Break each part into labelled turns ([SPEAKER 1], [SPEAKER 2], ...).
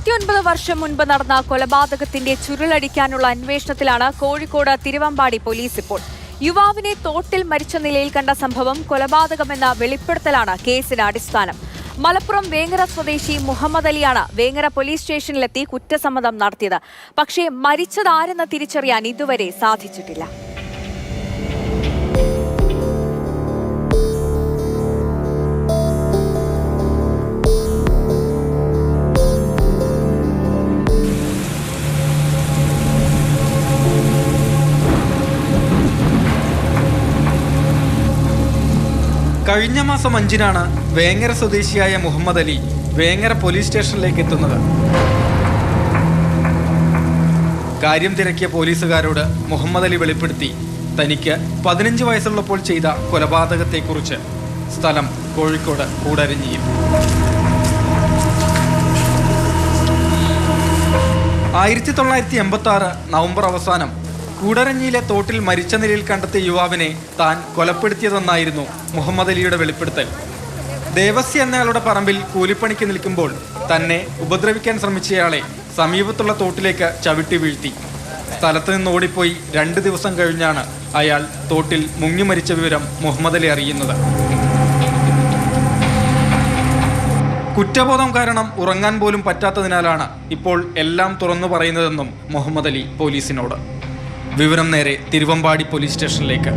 [SPEAKER 1] മുപ്പത്തിയൊൻപത് വർഷം മുൻപ് നടന്ന കൊലപാതകത്തിന്റെ ചുരുളടിക്കാനുള്ള അന്വേഷണത്തിലാണ് കോഴിക്കോട് തിരുവമ്പാടി പോലീസ് ഇപ്പോൾ. യുവാവിനെ തോട്ടിൽ മരിച്ച നിലയിൽ കണ്ട സംഭവം കൊലപാതകമെന്ന വെളിപ്പെടുത്തലാണ് കേസിന് അടിസ്ഥാനം. മലപ്പുറം വേങ്ങര സ്വദേശി മുഹമ്മദ് അലിയാണ് വേങ്ങര പോലീസ് സ്റ്റേഷനിലെത്തി കുറ്റസമ്മതം നടത്തിയത്. പക്ഷേ മരിച്ചതാരെന്ന് തിരിച്ചറിയാൻ ഇതുവരെ സാധിച്ചിട്ടില്ല.
[SPEAKER 2] കഴിഞ്ഞ മാസം അഞ്ചിനാണ് വേങ്ങര സ്വദേശിയായ മുഹമ്മദ് അലി വേങ്ങര പോലീസ് സ്റ്റേഷനിലേക്ക് എത്തുന്നത്. കാര്യം തിരക്കിയ പോലീസുകാരോട് മുഹമ്മദ് അലി വെളിപ്പെടുത്തി തനിക്ക് പതിനഞ്ച് വയസ്സുള്ളപ്പോൾ ചെയ്ത കൊലപാതകത്തെക്കുറിച്ച് സ്ഥലം കോഴിക്കോട് കൂടരഞ്ഞിയിൽ. ആയിരത്തി തൊള്ളായിരത്തി എൺപത്തി ആറ് നവംബർ അവസാനം കൂടരഞ്ഞിയിലെ തോട്ടിൽ മരിച്ച നിലയിൽ കണ്ടെത്തിയ യുവാവിനെ താൻ കൊലപ്പെടുത്തിയതെന്നായിരുന്നു മുഹമ്മദ് അലിയുടെ വെളിപ്പെടുത്തൽ. ദേവസ്യ എന്നയാളുടെ പറമ്പിൽ കൂലിപ്പണിക്ക് നിൽക്കുമ്പോൾ തന്നെ ഉപദ്രവിക്കാൻ ശ്രമിച്ചയാളെ സമീപത്തുള്ള തോട്ടിലേക്ക് ചവിട്ടി വീഴ്ത്തി. സ്ഥലത്ത് നിന്ന് ഓടിപ്പോയി രണ്ട് ദിവസം കഴിഞ്ഞാണ് അയാൾ തോട്ടിൽ മുങ്ങി മരിച്ച വിവരം മുഹമ്മദ് അലി അറിയുന്നത്. കുറ്റബോധം കാരണം ഉറങ്ങാൻ പോലും പറ്റാത്തതിനാലാണ് ഇപ്പോൾ എല്ലാം തുറന്നു പറയുന്നതെന്നും മുഹമ്മദ് അലി പോലീസിനോട്. വിവരം നേരെ തിരുവമ്പാടി പോലീസ് സ്റ്റേഷനിലേക്ക്.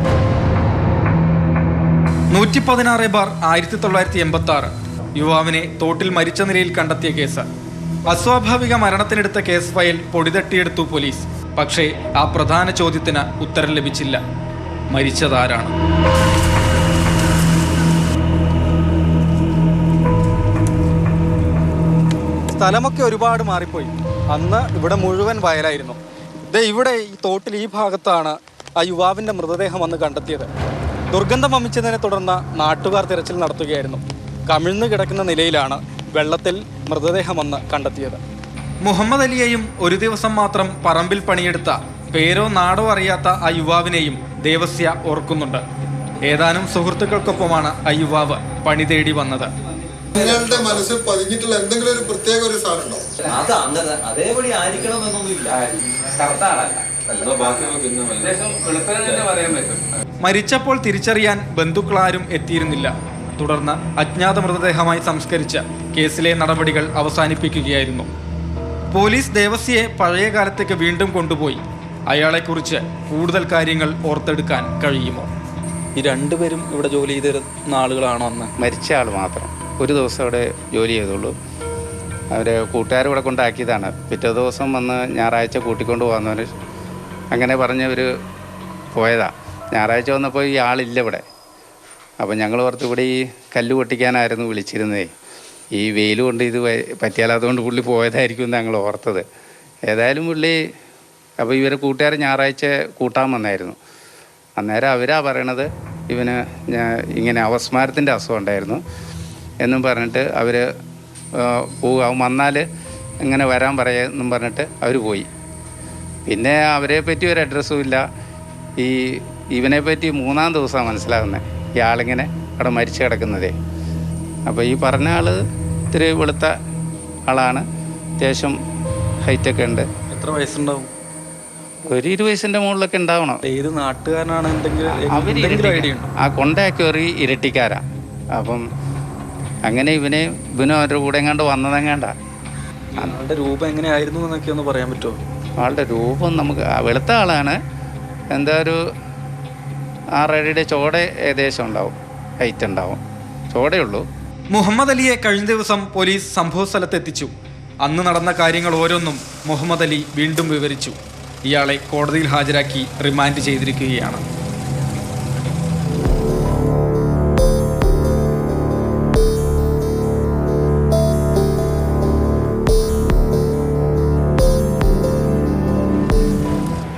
[SPEAKER 2] നൂറ്റി പതിനാറ് ബാർ ആയിരത്തി തൊള്ളായിരത്തി എൺപത്തി ആറ് യുവാവിനെ തോട്ടിൽ മരിച്ച നിലയിൽ കണ്ടെത്തിയ കേസ്. അസ്വാഭാവിക മരണത്തിനെടുത്ത കേസ് ഫയൽ പൊടിതട്ടിയെടുത്തു പോലീസ്. പക്ഷേ ആ പ്രധാന ചോദ്യത്തിന് ഉത്തരം ലഭിച്ചില്ല. മരിച്ചതാരാണ്? സ്ഥലമൊക്കെ ഒരുപാട് മാറിപ്പോയി. അന്ന് ഇവിടെ മുഴുവൻ വയലായിരുന്നു. ദേ ഇവിടെ ഈ തോട്ടിൽ ഈ ഭാഗത്താണ് ആ യുവാവിന്റെ മൃതദേഹം വന്ന് കണ്ടെത്തിയത്. ദുർഗന്ധം വമിച്ചതിനെ തുടർന്ന് നാട്ടുകാർ തിരച്ചിൽ നടത്തുകയായിരുന്നു. കമിഴ്ന്നു കിടക്കുന്ന നിലയിലാണ് വെള്ളത്തിൽ മൃതദേഹം വന്ന് കണ്ടെത്തിയത്. മുഹമ്മദ് അലിയെയും ഒരു ദിവസം മാത്രം പറമ്പിൽ പണിയെടുത്ത പേരോ നാടോ അറിയാത്ത ആ യുവാവിനെയും ദേവസ്യ ഓർക്കുന്നുണ്ട്. ഏതാനും സുഹൃത്തുക്കൾക്കൊപ്പമാണ് ആ യുവാവ് പണി തേടി വന്നത്.
[SPEAKER 3] നിങ്ങളുടെ മനസ്സിൽ പതിഞ്ഞിട്ടുള്ള എന്തെങ്കിലും ഒരു പ്രത്യേക ഒരു സാധനം ഉണ്ടോ?
[SPEAKER 4] അത് അങ്ങനെ അതേപടി ആയിരിക്കണം എന്നൊന്നുമില്ല
[SPEAKER 2] മരിച്ചപ്പോൾ തിരിച്ചറിയാൻ ബന്ധുക്കളാരും എത്തിയിരുന്നില്ല. തുടർന്ന് അജ്ഞാത മൃതദേഹമായി സംസ്കരിച്ച കേസിലെ നടപടികൾ അവസാനിപ്പിക്കുകയായിരുന്നു. പോലീസ് ദേവസ്യയെ പഴയ കാലത്തേക്ക് വീണ്ടും കൊണ്ടുപോയി. അയാളെക്കുറിച്ച് കൂടുതൽ കാര്യങ്ങൾ ഓർത്തെടുക്കാൻ കഴിയുമോ? ഈ രണ്ടുപേരും ഇവിടെ ജോലി ചെയ്തിരുന്ന ആളുകളാണോ അന്ന്?
[SPEAKER 5] മരിച്ച ആൾ മാത്രം. ഒരു ദിവസം അവിടെ ജോലി ചെയ്തുള്ളൂ അവർ കൂട്ടുകാർ ഇവിടെ കൊണ്ടാക്കിയതാണ്. പിറ്റേ ദിവസം വന്ന് ഞായറാഴ്ച കൂട്ടിക്കൊണ്ട് പോകുന്നവർ അങ്ങനെ പറഞ്ഞ് അവർ പോയതാണ് ഞായറാഴ്ച വന്നപ്പോൾ ഈ ആളില്ല ഇവിടെ. അപ്പോൾ ഞങ്ങൾ ഓർത്ത് ഇവിടെ ഈ കല്ല് പൊട്ടിക്കാനായിരുന്നു വിളിച്ചിരുന്നതേ ഈ വെയിൽ കൊണ്ട് ഇത് പറ്റിയാലാത്തതുകൊണ്ട് പുള്ളി പോയതായിരിക്കും ഞങ്ങൾ ഓർത്തത്. ഏതായാലും പുള്ളി അപ്പോൾ ഇവരെ കൂട്ടുകാർ ഞായറാഴ്ച കൂട്ടാൻ വന്നായിരുന്നു. അന്നേരം അവരാ പറയണത് ഇവന് ഇങ്ങനെ അവസ്മാരത്തിന്റെ അസുഖം ഉണ്ടായിരുന്നു എന്നും പറഞ്ഞിട്ട് അവർ പോകും അവൻ വന്നാൽ ഇങ്ങനെ വരാൻ പറയാമെന്നും പറഞ്ഞിട്ട് അവർ പോയി. പിന്നെ അവരെ പറ്റി ഒരു അഡ്രസ്സും ഇല്ല. ഈ ഇവനെ പറ്റി മൂന്നാം ദിവസമാണ് മനസ്സിലാകുന്നത് ഈ ആളിങ്ങനെ അവിടെ മരിച്ചു കിടക്കുന്നതേ. അപ്പോൾ ഈ പറഞ്ഞ ആൾ ഇത്തിരി വെളുത്ത ആളാണ്. അത്യാവശ്യം ഹൈറ്റൊക്കെ ഉണ്ട്.
[SPEAKER 2] എത്ര വയസ്സുണ്ടാവും?
[SPEAKER 5] ഒരു ഇരു വയസ്സിന്റെ മുകളിലൊക്കെ ഉണ്ടാവണം.
[SPEAKER 2] ഏത് നാട്ടുകാരനാണ് എന്തെങ്കിലും
[SPEAKER 5] അവർ ആ കൊണ്ടാക്കിയറി ഇരട്ടിക്കാരാ. അപ്പം അങ്ങനെ ഇവനെ ഇവനും അവരുടെ കൂടെ എങ്ങാണ്ട് വന്നതെങ്ങാണ്ട?
[SPEAKER 2] ആളുടെ രൂപം എങ്ങനെയായിരുന്നു എന്നൊക്കെ ഒന്ന് പറയാൻ പറ്റുമോ?
[SPEAKER 5] ആളുടെ രൂപം നമുക്ക് വെളുത്ത ആളാണ്. എന്താ ഒരു ആറടിയുടെ ചോട ഏകദേശം ഉണ്ടാവും ഹൈറ്റ് ഉണ്ടാവും. ചോടയുള്ളൂ
[SPEAKER 2] മുഹമ്മദ് അലിയെ കഴിഞ്ഞ ദിവസം പോലീസ് സംഭവ സ്ഥലത്തെത്തിച്ചു അന്ന് നടന്ന കാര്യങ്ങൾ ഓരോന്നും മുഹമ്മദ് അലി വീണ്ടും വിവരിച്ചു. ഇയാളെ കോടതിയിൽ ഹാജരാക്കി റിമാൻഡ് ചെയ്തിരിക്കുകയാണ്.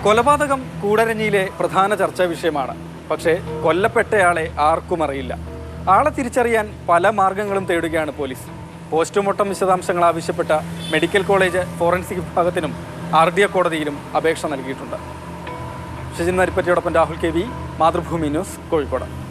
[SPEAKER 2] കൊലപാതകം കൂടരഞ്ഞിയിലെ പ്രധാന ചർച്ചാ വിഷയമാണ്. പക്ഷേ കൊല്ലപ്പെട്ടയാളെ ആർക്കും അറിയില്ല. ആളെ തിരിച്ചറിയാൻ പല മാർഗങ്ങളും തേടുകയാണ് പോലീസ്. പോസ്റ്റ്മോർട്ടം വിശദാംശങ്ങൾ ആവശ്യപ്പെട്ട മെഡിക്കൽ കോളേജ് ഫോറൻസിക് വിഭാഗത്തിനും ആർ ഡി എ കോടതിയിലും അപേക്ഷ നൽകിയിട്ടുണ്ട്. Shajin നരിപ്പറ്റിയോടൊപ്പം Rahul K V Mathrubhumi news Kozhikode.